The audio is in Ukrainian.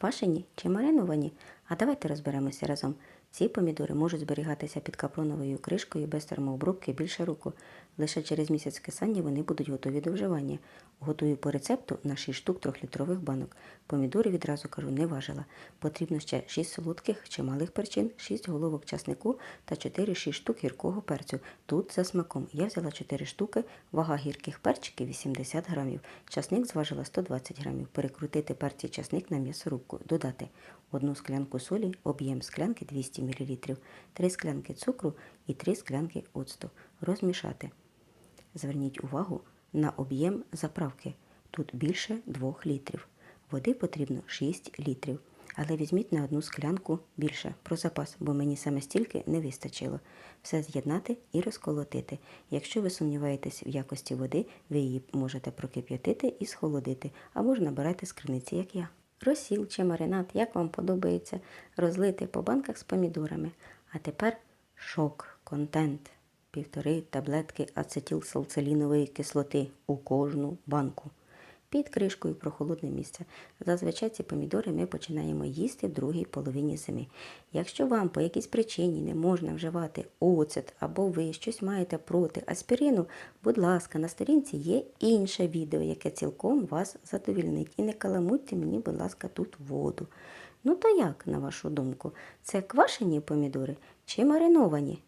Квашені чи мариновані? А давайте розберемося разом. Ці помідори можуть зберігатися під капроновою кришкою без термообробки більше року. Лише через місяць кисання вони будуть готові до вживання. Готую по рецепту на 6 штук 3-літрових банок. Помідори відразу кажу, не важила. Потрібно ще 6 солодких чи малих перчин, 6 головок часнику та 4-6 штук гіркого перцю. Тут за смаком. Я взяла 4 штуки, вага гірких перчиків 80 грамів. Часник зважила 120 грамів. Перекрутити перці часник на м'ясорубку. Додати одну склянку солі, об'єм склянки 200 мл, 3 склянки цукру і 3 склянки оцту. Розмішати. Зверніть увагу на об'єм заправки. Тут більше 2 літрів. Води потрібно 6 літрів. Але візьміть на одну склянку більше про запас, бо мені саме стільки не вистачило. Все з'єднати і розколотити. Якщо ви сумніваєтесь в якості води, ви її можете прокип'ятити і схолодити, або ж набирайте з криниці, як я. Розсіл чи маринад, як вам подобається, розлити по банках з помідорами. А тепер шок, контент. Півтори таблетки ацетилсалцилінової кислоти у кожну банку. Під кришкою прохолодне місце. Зазвичай ці помідори ми починаємо їсти в другій половині зими. Якщо вам по якійсь причині не можна вживати оцет або ви щось маєте проти аспірину, будь ласка, на сторінці є інше відео, яке цілком вас задовільнить. І не каламутьте мені, будь ласка, тут воду. Ну то як, на вашу думку, це квашені помідори чи мариновані?